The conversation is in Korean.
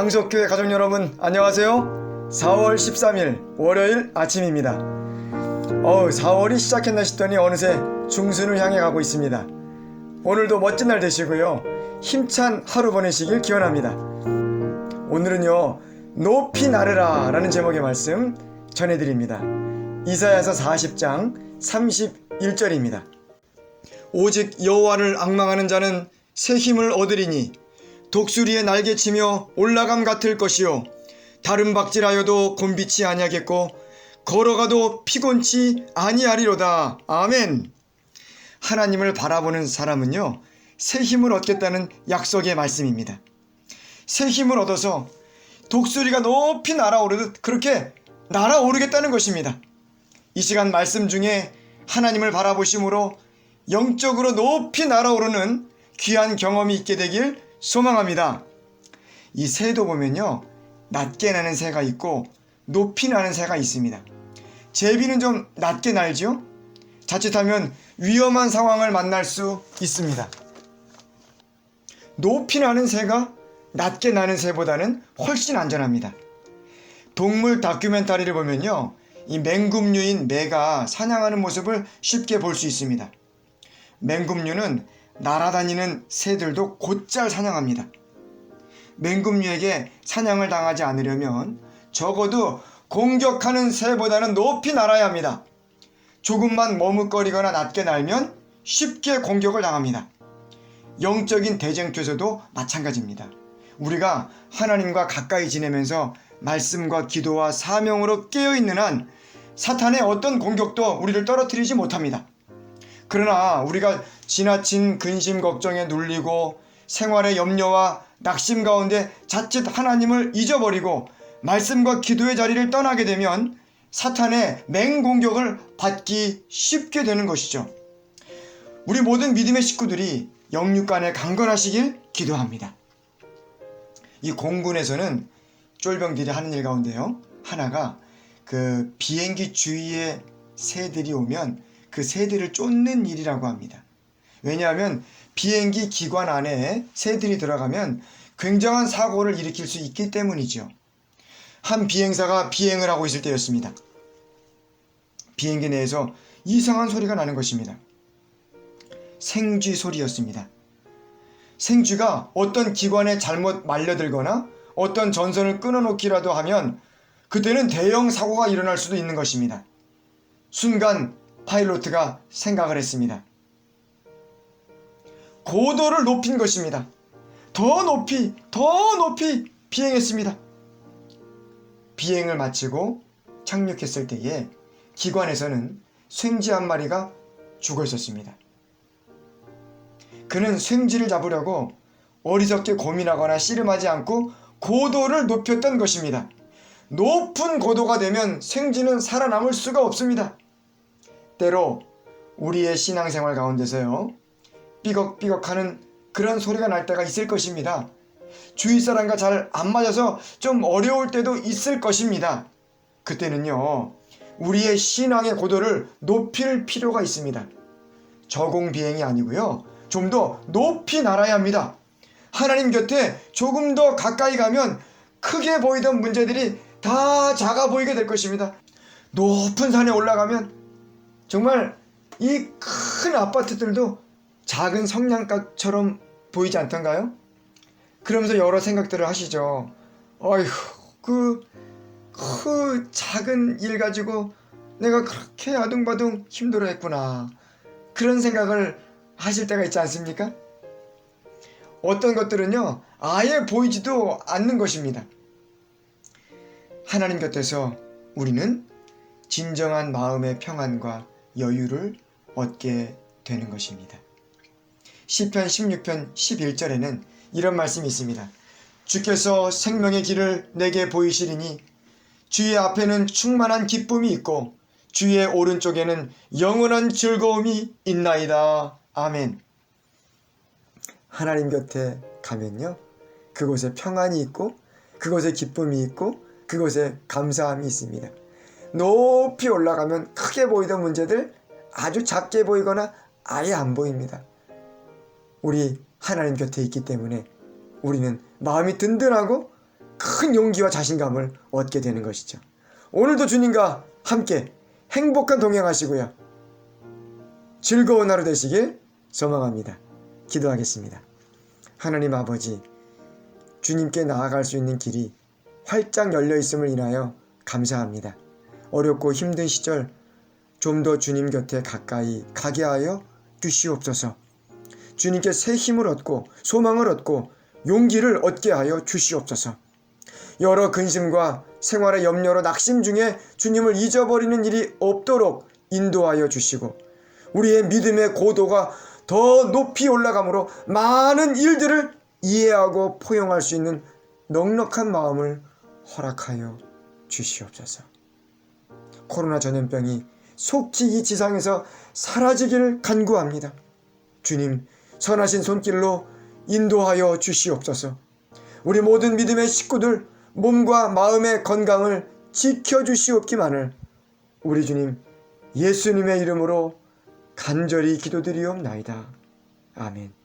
강석교회 가족 여러분 안녕하세요. 4월 13일 월요일 아침입니다. 어우 4월이 시작했나 싶더니 어느새 중순을 향해 가고 있습니다. 오늘도 멋진 날 되시고요. 힘찬 하루 보내시길 기원합니다. 오늘은요 높이 나르라 라는 제목의 말씀 전해드립니다. 이사야서 40장 31절입니다. 오직 여호와를 악망하는 자는 새 힘을 얻으리니 독수리의 날개치며 올라감 같을 것이요. 다른 박질하여도 곤비치 아니하겠고 걸어가도 피곤치 아니하리로다. 아멘. 하나님을 바라보는 사람은요 새 힘을 얻겠다는 약속의 말씀입니다. 새 힘을 얻어서 독수리가 높이 날아오르듯 그렇게 날아오르겠다는 것입니다. 이 시간 말씀 중에 하나님을 바라보심으로 영적으로 높이 날아오르는 귀한 경험이 있게 되길 소망합니다. 이 새도 보면요. 낮게 나는 새가 있고 높이 나는 새가 있습니다. 제비는 좀 낮게 날죠? 자칫하면 위험한 상황을 만날 수 있습니다. 높이 나는 새가 낮게 나는 새보다는 훨씬 안전합니다. 동물 다큐멘터리를 보면요. 이 맹금류인 매가 사냥하는 모습을 쉽게 볼 수 있습니다. 맹금류는 날아다니는 새들도 곧잘 사냥합니다. 맹금류에게 사냥을 당하지 않으려면 적어도 공격하는 새보다는 높이 날아야 합니다. 조금만 머뭇거리거나 낮게 날면 쉽게 공격을 당합니다. 영적인 대쟁투에서도 마찬가지입니다. 우리가 하나님과 가까이 지내면서 말씀과 기도와 사명으로 깨어있는 한 사탄의 어떤 공격도 우리를 떨어뜨리지 못합니다. 그러나 우리가 지나친 근심 걱정에 눌리고 생활의 염려와 낙심 가운데 자칫 하나님을 잊어버리고 말씀과 기도의 자리를 떠나게 되면 사탄의 맹공격을 받기 쉽게 되는 것이죠. 우리 모든 믿음의 식구들이 영육간에 강건하시길 기도합니다. 이 공군에서는 쫄병들이 하는 일 가운데요. 하나가 그 비행기 주위에 새들이 오면 그 새들을 쫓는 일이라고 합니다. 왜냐하면 비행기 기관 안에 새들이 들어가면 굉장한 사고를 일으킬 수 있기 때문이죠. 한 비행사가 비행을 하고 있을 때였습니다. 비행기 내에서 이상한 소리가 나는 것입니다. 생쥐 소리였습니다. 생쥐가 어떤 기관에 잘못 말려들거나 어떤 전선을 끊어놓기라도 하면 그때는 대형 사고가 일어날 수도 있는 것입니다. 순간 파일로트가 생각을 했습니다. 고도를 높인 것입니다. 더 높이, 더 높이 비행했습니다. 비행을 마치고 착륙했을 때에 기관에서는 쇳쥐 한 마리가 죽어 있었습니다. 그는 쇳쥐를 잡으려고 어리석게 고민하거나 씨름하지 않고 고도를 높였던 것입니다. 높은 고도가 되면 생쥐는 살아남을 수가 없습니다. 때로 우리의 신앙생활 가운데서요. 삐걱삐걱하는 그런 소리가 날 때가 있을 것입니다. 주위 사람과 잘 안 맞아서 좀 어려울 때도 있을 것입니다. 그때는요. 우리의 신앙의 고도를 높일 필요가 있습니다. 저공 비행이 아니고요. 좀 더 높이 날아야 합니다. 하나님 곁에 조금 더 가까이 가면 크게 보이던 문제들이 다 작아 보이게 될 것입니다. 높은 산에 올라가면 정말 이 큰 아파트들도 작은 성냥갑처럼 보이지 않던가요? 그러면서 여러 생각들을 하시죠. 어휴, 그, 그 작은 일 가지고 내가 그렇게 아둥바둥 힘들어 했구나. 그런 생각을 하실 때가 있지 않습니까? 어떤 것들은요, 아예 보이지도 않는 것입니다. 하나님 곁에서 우리는 진정한 마음의 평안과 여유를 얻게 되는 것입니다. 시편 16편 11절에는 이런 말씀이 있습니다. 주께서 생명의 길을 내게 보이시리니 주의 앞에는 충만한 기쁨이 있고 주의 오른쪽에는 영원한 즐거움이 있나이다. 아멘. 하나님 곁에 가면요. 그곳에 평안이 있고 그곳에 기쁨이 있고 그곳에 감사함이 있습니다. 높이 올라가면 크게 보이던 문제들 아주 작게 보이거나 아예 안 보입니다. 우리 하나님 곁에 있기 때문에 우리는 마음이 든든하고 큰 용기와 자신감을 얻게 되는 것이죠. 오늘도 주님과 함께 행복한 동행하시고요. 즐거운 하루 되시길 소망합니다. 기도하겠습니다. 하나님 아버지, 주님께 나아갈 수 있는 길이 활짝 열려 있음을 인하여 감사합니다. 어렵고 힘든 시절 좀 더 주님 곁에 가까이 가게 하여 주시옵소서. 주님께 새 힘을 얻고 소망을 얻고 용기를 얻게 하여 주시옵소서. 여러 근심과 생활의 염려로 낙심 중에 주님을 잊어버리는 일이 없도록 인도하여 주시고 우리의 믿음의 고도가 더 높이 올라감으로 많은 일들을 이해하고 포용할 수 있는 넉넉한 마음을 허락하여 주시옵소서. 코로나 전염병이 속히 이 지상에서 사라지기를 간구합니다. 주님, 선하신 손길로 인도하여 주시옵소서. 우리 모든 믿음의 식구들 몸과 마음의 건강을 지켜 주시옵기만을 우리 주님 예수님의 이름으로 간절히 기도드리옵나이다. 아멘.